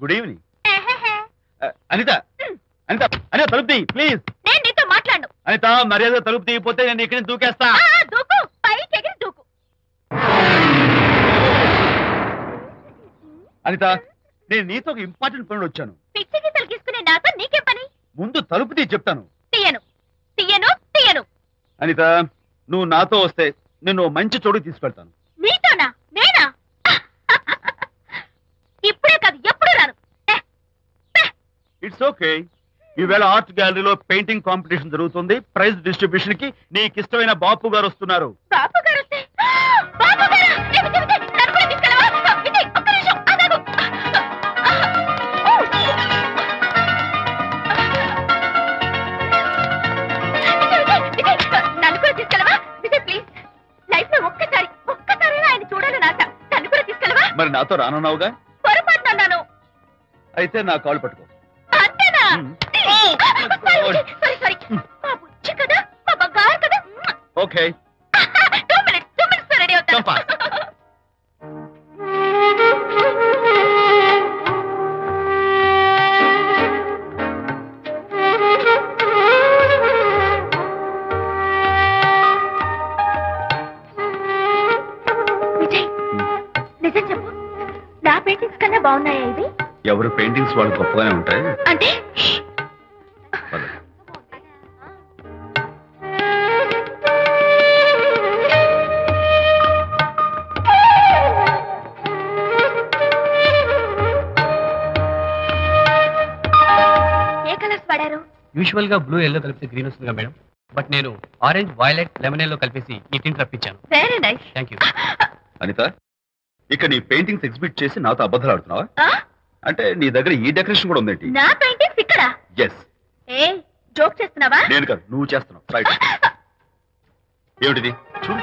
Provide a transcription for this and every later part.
Good evening Anitha Anitha Anitha తలుపు తీయి please నేను నీతో మాట్లాడను. అనిత మర్యాద తలుపు తీయపోతే నేను ఇక్కడి నుంచి దూకేస్తా దూకు. పైకి ఎగిరి దూకు. అనిత నేను నీతో ఒక ఇంపార్టెంట్ పనులు వచ్చాను. పిచ్చి గీతలు గీసుకునే నాతో నీకేం పని? ముందు తలుపు తీయి చెప్తాను. తీయను. తీయను తీయను. అనిత నువ్వు నాతో వస్తే నేను మంచి చోటుకి తీసుకెళ్తాను నీతోనా నేనా ఇప్పుడే కాదు ఎప్పుడు రాను ఏ, ఇట్స్ ఓకే ఈవేళ ఆర్ట్ గ్యాలరీలో పెయింటింగ్ కాంపిటీషన్ జరుగుతుంది. ప్రైజ్ డిస్ట్రిబ్యూషన్కి నీకు ఇష్టమైన బాపు గారు వస్తున్నారు. మరి నాతో రానున్నావుగా? అయితే నా కాళ్ళు పట్టుకో. ఓకే. ఇవి? ఎవరు పెయింటింగ్స్ వాళ్ళు గొప్పగానే ఉంటాయి అంటే? యూజువల్గా బ్లూ ఎల్లో కలిపితే గ్రీన్ వస్తుందిగా మేడం. బట్ నేను ఆరెంజ్ వైలెట్ లెమన్ ఎల్లో కలిపేసి ఈ tint రప్పించాను. Very nice thank you Anita ఇక నీ పెయింటింగ్స్ ఎగ్జిబిట్ చేసి నాతో అబద్ధాలు ఆడుతున్నావా? అంటే నీ దగ్గర ఈ డెకరేషన్ కూడా ఉందేంటి? నా పెయింటింగ్స్ ఇక్కడ? ఎస్ ఏ జోక్ చేస్తున్నావా? నేను కాదు నువ్వు చేస్తున్నావు. రైట్ ఏమిటిది? చూడు.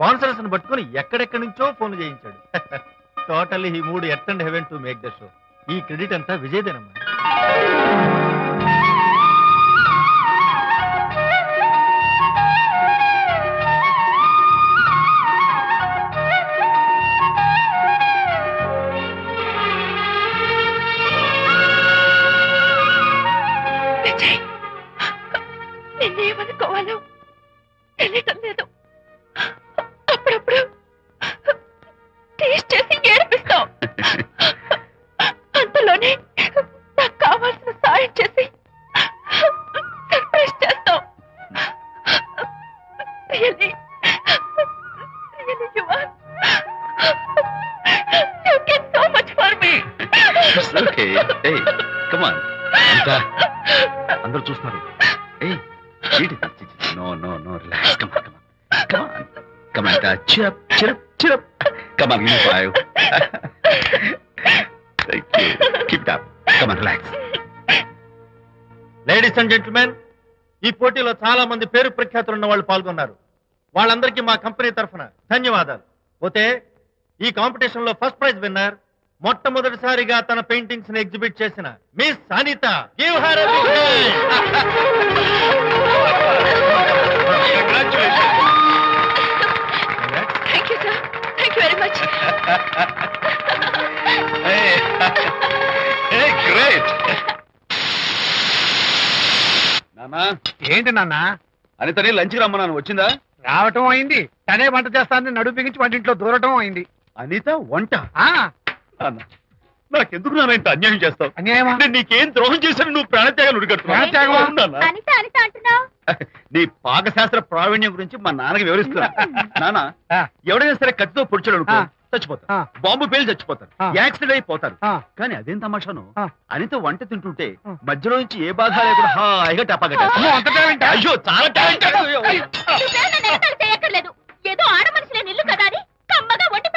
స్పాన్సర్స్ పట్టుకుని పట్టుకొని ఎక్కడెక్కడి నుంచో ఫోన్ చేయించాడు. టోటల్లీ ఈ మూడు earth and heaven to make the show. ఈ క్రెడిట్ అంతా విజయదేనమ్మా. ఓకే ఏయ్ కమాన్ అందరూ చూస్తున్నారు. ఏయ్ no no no relax come on come on come on come on cheer up cheer up cheer up come on give five thank you keep it up come on relax ladies and gentlemen ఈ పోటీలో చాలా మంది పేరు ప్రఖ్యాతులు ఉన్న వాళ్ళు పాల్గొన్నారు. వాళ్ళందరికీ మా కంపెనీ తరఫున ధన్యవాదాలు. పోతే ఈ కాంపిటీషన్లో ఫస్ట్ ప్రైజ్ విన్నర్ మొట్టమొదటిసారిగా తన పెయింటింగ్స్ని ఎగ్జిబిట్ చేసిన miss Anita give her thank you sir thank you very much great నానా ఏంటి నాన్న? అనితని లంచ్కి రమ్మన్నాను. వచ్చిందా? రావటం అయింది. తనే వంట చేస్తానని నడుము బిగించి వంటింట్లో దూరటం అయింది. అనిత వంట? ఆ. నాన్న, నాకెందుకు నాన్న ఇంత అన్యాయం చేస్తావు అన్యాయమా నేను నీకేం ద్రోహం చేశాను నువ్వు ప్రాణత్యాగాలు ఉడికడుతున్నావు ప్రాణత్యాగమా? అవును నాన్న. అనిత అనిత అంటున్నావు నీ పాకశాస్త్ర ప్రావీణ్యం గురించి మా నాన్నకి వివరిస్తున్నా నాన్న ఆ. ఎవడైనా సరే కత్తితో పొడిచాడు అనుకో ఆ. చచ్చిపోతారు ఆ. బాంబు పేలు చచ్చిపోతారు ఆ. యాక్సిడెంట్ అయిపోతారు ఆ. కానీ అదేం తమాషాను ఆ. అనితో వంట తింటుంటే ఆ. మధ్యలో నుంచి ఏ బాధ లేకుండా హాయిగా అమ్మో, అంత? అయ్యో చాలా టాలెంట్ నువ్వే నన్ను ఎగతాళి చేయక్కర్లేదు ఏదో ఆడ మనిషిలే నిల్లు కదా అని కమ్మగా వండి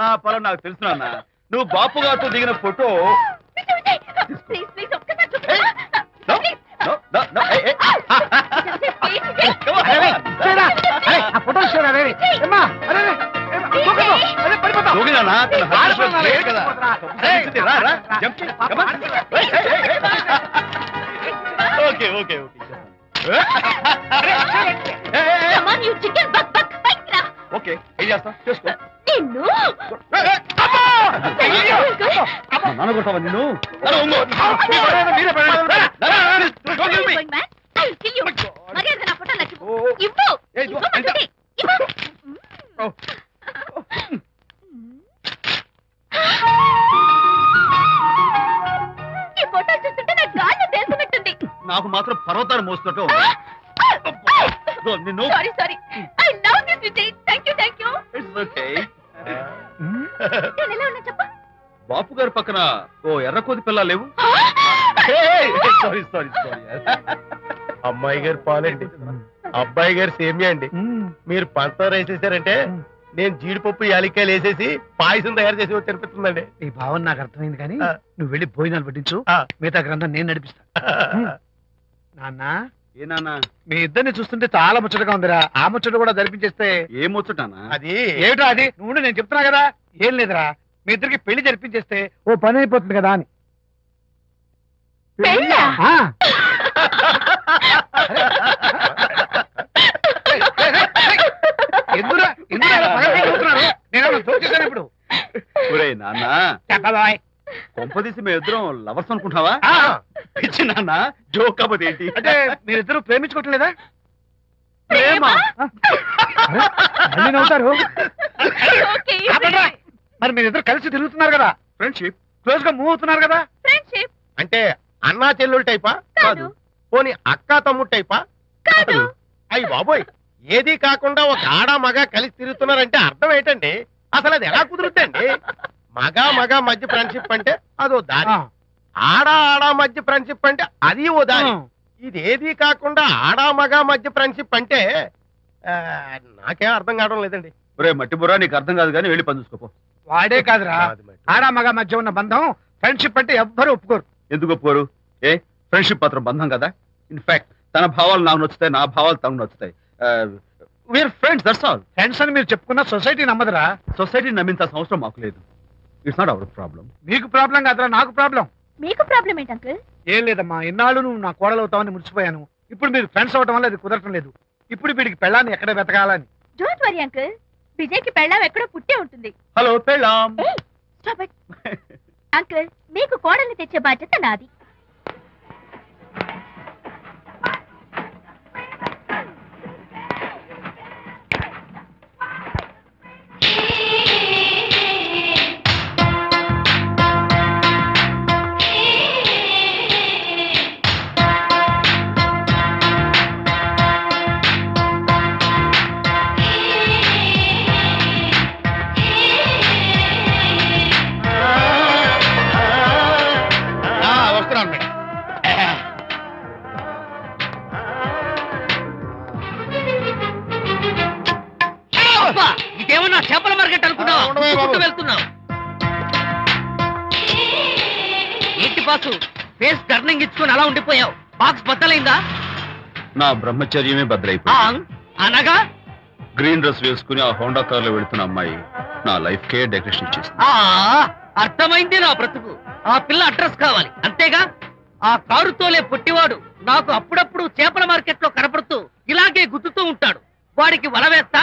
ఆపాలో నాకు తెలుసు నాన్న నువ్వు బాపు గారితో దిగిన ఫోటో ప్లీజ్ ఒక్కసారి Come on. Okay, ఏం చేస్తావ్? చేసుకో. నిన్ను నాన్న కొడతావా నిన్ను? నాకు. Oh. Oh. మాత్రం పర్వతాలు మోస్తున్నట్టు నిన్ను sorry sorry I love Vijay it's okay. నేను ఎలా ఉన్నా చెప్పు. బాపు గారి పక్కన ఓ ఎర్ర కోతి పిల్ల లేవు? సారీ సారీ సారీ అమ్మాయి గారు పాలండి. అబ్బాయి గారు సేమియా అండి. మీరు పంచదార వేసేసారంటే నేను జీడిపప్పు యాలిక్కాయలు వేసేసి పాయసం తయారు చేసి తినిపిస్తుందండి. నీ భావన నాకు అర్థమైంది కానీ. నువ్వు వెళ్ళి భోజనాలు పట్టించు. మిగతా గ్రంథం నేను నడిపిస్తా. నాన్న ఏ నాన్న? మీ ఇద్దరిని చూస్తుంటే చాలా ముచ్చటగా ఉందిరా. ఆ ముచ్చట కూడా జరిపించేస్తే ఏం వచ్చుటానా అది ఏమిటో అది? నువ్వు నేను చెప్తున్నా కదా. ఏం లేదురా. మీ ఇద్దరికి పెళ్ళి జరిపించేస్తే ఓ పని అయిపోతుంది కదా అని. పెళ్ళా? ఆ. ఎందురా ఎందురా ఇలా పగలబడి చూస్తున్నారు? నేనేమన్నా దోచేశాను ఇప్పుడు? ఒరే నాన్న. చెప్పబాయ్. కొంపదీసి మేము ఇద్దరం లవర్స్ అనుకుంటావా పిచ్చి నాన్న జోక్ కాకపోతే ఏంటి? అంటే మీరిద్దరు ప్రేమించుకోవట్లేదా? ప్రేమ? మళ్ళీ నవ్వుతారు ఓకే ఆపండ్రా. మరి మీరిద్దరు కలిసి తిరుగుతున్నారు కదా? ఫ్రెండ్షిప్ క్లోజ్గా మూవ్ అవుతున్నారు కదా? ఫ్రెండ్షిప్ అంటే అన్నా చెల్లెలు టైపా? కాదు. పోని అక్క తమ్ముడు టైపా? కాదు. అయ్యి బాబోయ్ ఏది కాకుండా ఒక ఆడ మగ కలిసి తిరుగుతున్నారంటే అర్థం ఏంటండి? అసలు అది ఎలా కుదురుద్దండి? మగ మగ మధ్య ఫ్రెండ్షిప్ అంటే అదో దారి. ఆడ ఆడ మధ్య ఫ్రెండ్షిప్ అంటే అది ఓ దారి. ఇది ఏది కాకుండా ఆడ మగ మధ్య ఫ్రెండ్షిప్ అంటే నాకేం అర్థం కావడం లేదండి. ఒరే మట్టి బుర్రా నీకు అర్థం కాదు కానీ వెళ్ళి పని చూసుకోపో వాడే కాదురా. ఆడ మగ మధ్య ఉన్న బంధం ఫ్రెండ్షిప్ అంటే ఎవ్వరు ఒప్పుకోరు. ఎందుకు ఒప్పుకోరు? ఏ? ఫ్రెండ్షిప్ మాత్రం బంధం కదా? ఇన్ఫాక్ట్ తన భావాలు నాకు నచ్చుతాయి నా భావాలు తనకు నచ్చుతాయి. We are friends that's all friends అని మీరు చెప్పుకున్న సొసైటీ నమ్మదురా. సొసైటీ నమ్మింత అవసరం మాకు లేదు. ఇట్స్ నాట్ అవర్ ప్రాబ్లం మీకు ప్రాబ్లం కాదురా నాకు ప్రాబ్లం. మీకు ప్రాబ్లం ఏంటి అంకుల్? ఏం లేదమ్మా ఇన్నాళ్ళు నువ్వు నా కోడలు అవుతావని మురిసిపోయాను. ఇప్పుడు మీరు ఫ్రెండ్స్ అవటం వల్ల అది కుదరటం లేదు. ఇప్పుడు వీడికి పెళ్ళాన్ని ఎక్కడ వెతకాలని? డోంట్ వరీ అంకుల్ విజయ్కి పెళ్ళాం ఎక్కడో పుట్టే ఉంటుంది. హలో పెళ్ళాం. అంకుల్ మీకు కోడల్ని తెచ్చే బాధ్యత నాది. చేపల మార్కెట్ అనుకున్నావా వెళ్తున్నావు ఏంటి బాసు? ఫేస్ టర్నింగ్ ఇచ్చుకొని అలా ఉండిపోయావు. బాక్స్ బద్దలైందా? నా బ్రహ్మచర్యమే బద్దలైపోయింది. అనగా గ్రీన్ డ్రెస్ వేసుకుని ఆ హోండా కార్లో వెళుతున్న అమ్మాయి నా లైఫ్ కే డెకరేషన్ ఆ అర్థమైంది నా బ్రతుకు. ఆ పిల్ల అడ్రస్ కావాలి. అంతేగా? ఆ కారు తోలే పొట్టివాడు నాకు అప్పుడప్పుడు చేపల మార్కెట్లో కనపడుతూ ఇలాగే గుద్దుతూ ఉంటాడు. వాడికి వల వేస్తా?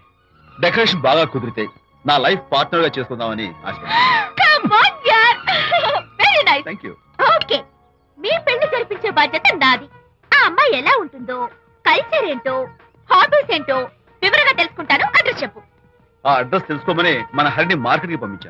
డెకరేషన్ బాగా కుదిరితే నా లైఫ్ పార్ట్నర్గా చేసుకుందామని ఆశ. థ్యాంక్ యూ ఓకే మీ పెళ్ళి జరిపించే బాధ్యత నాది. ఆ అమ్మాయి ఎలా ఉంటుందో కల్చర్ ఏంటో హాబీస్ ఏంటో వివరంగా తెలుసుకుంటాను. అడ్రస్ చెప్పు. ఆ అడ్రస్ తెలుసుకోమని మన హరిని మార్కెట్కి పంపించాను.